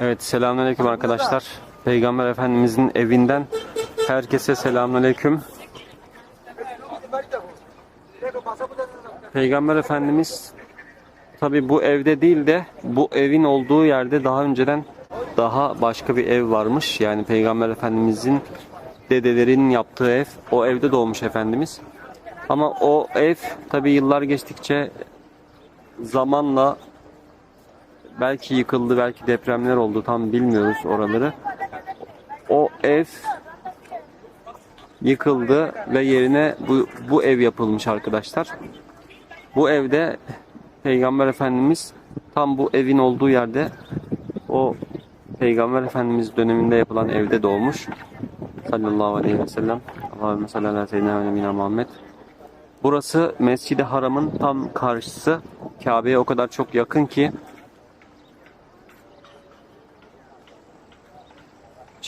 Evet selamünaleyküm arkadaşlar. Peygamber Efendimizin evinden herkese selamünaleyküm. Peygamber Efendimiz tabi bu evde değil de bu evin olduğu yerde daha önceden daha başka bir ev varmış. Yani Peygamber Efendimizin dedelerinin yaptığı ev. O evde doğmuş Efendimiz. Ama o ev tabi yıllar geçtikçe zamanla belki yıkıldı, belki depremler oldu tam bilmiyoruz oraları. O ev yıkıldı ve yerine bu, bu ev yapılmış arkadaşlar. Bu evde Peygamber Efendimiz tam bu evin olduğu yerde o Peygamber Efendimiz döneminde yapılan evde doğmuş. Sallallahu aleyhi ve sellem. Allahümme salli ala ve nebina Muhammed. Burası Mescid-i Haram'ın tam karşısı. Kabe'ye o kadar çok yakın ki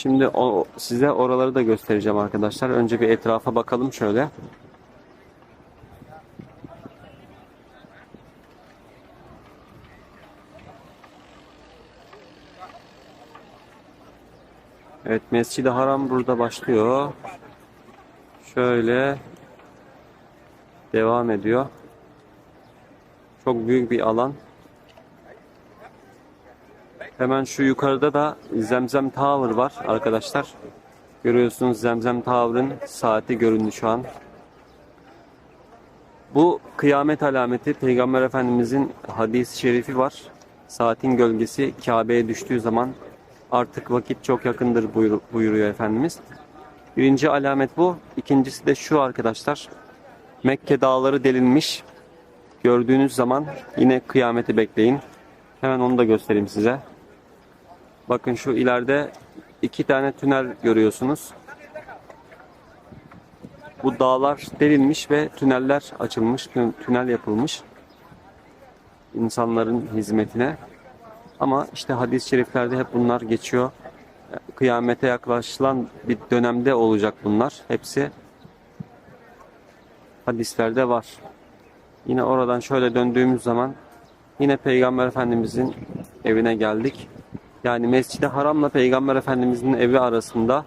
Şimdi o, size oraları da göstereceğim arkadaşlar. Önce bir etrafa bakalım şöyle. Evet Mescid-i Haram burada başlıyor. Şöyle devam ediyor. Çok büyük bir alan. Hemen şu yukarıda da Zemzem Tower var arkadaşlar. Görüyorsunuz Zemzem Tower'ın saati göründü şu an. Bu kıyamet alameti Peygamber Efendimizin hadis-i şerifi var. Saatin gölgesi Kabe'ye düştüğü zaman artık vakit çok yakındır buyur- buyuruyor Efendimiz. Birinci alamet bu. İkincisi de şu arkadaşlar. Mekke dağları delinmiş. Gördüğünüz zaman yine kıyameti bekleyin. Hemen onu da göstereyim size. Bakın şu ileride iki tane tünel görüyorsunuz. Bu dağlar delinmiş ve tüneller açılmış, tü- tünel yapılmış insanların hizmetine. Ama işte hadis-i şeriflerde hep bunlar geçiyor. Kıyamete yaklaşılan bir dönemde olacak bunlar. Hepsi hadislerde var. Yine oradan şöyle döndüğümüz zaman yine Peygamber Efendimizin evine geldik. Yani Mescid-i Haram'la Peygamber Efendimizin evi arasında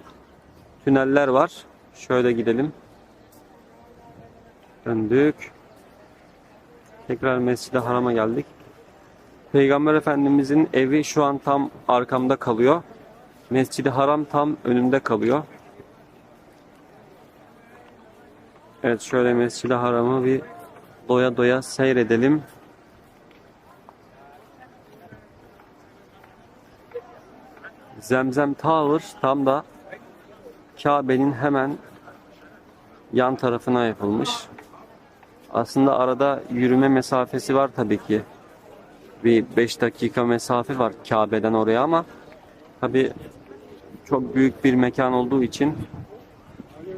tüneller var. Şöyle gidelim. Döndük. Tekrar Mescid-i Haram'a geldik. Peygamber Efendimizin evi şu an tam arkamda kalıyor. Mescid-i Haram tam önümde kalıyor. Evet şöyle Mescid-i Haram'ı bir doya doya seyredelim. Zemzem Tower tam da Kabe'nin hemen yan tarafına yapılmış. Aslında arada yürüme mesafesi var tabii ki. Bir 5 dakika mesafe var Kabe'den oraya ama tabii çok büyük bir mekan olduğu için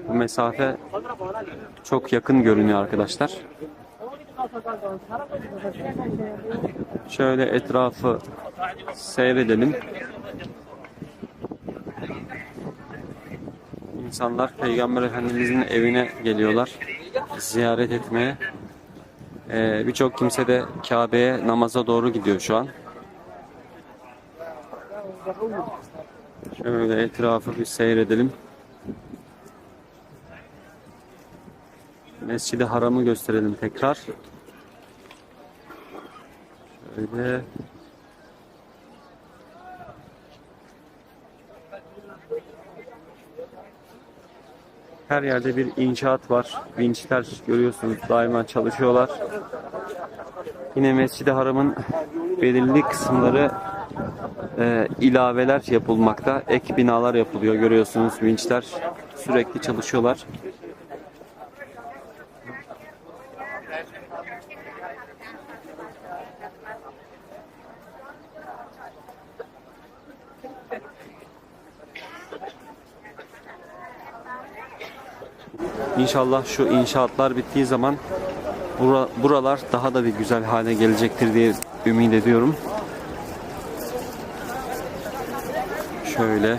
bu mesafe çok yakın görünüyor arkadaşlar. Şöyle etrafı seyredelim. İnsanlar Peygamber Efendimizin evine geliyorlar ziyaret etmeye. Ee, Birçok kimse de Kabe'ye namaza doğru gidiyor şu an. Şöyle etrafı bir seyredelim. Mescid-i Haram'ı gösterelim tekrar. Şöyle Her yerde bir inşaat var. Vinçler görüyorsunuz daima çalışıyorlar. Yine Mescid-i Haram'ın belirli kısımları e, ilaveler yapılmakta. Ek binalar yapılıyor görüyorsunuz vinçler sürekli çalışıyorlar. İnşallah şu inşaatlar bittiği zaman bura- buralar daha da bir güzel hale gelecektir diye ümit ediyorum. Şöyle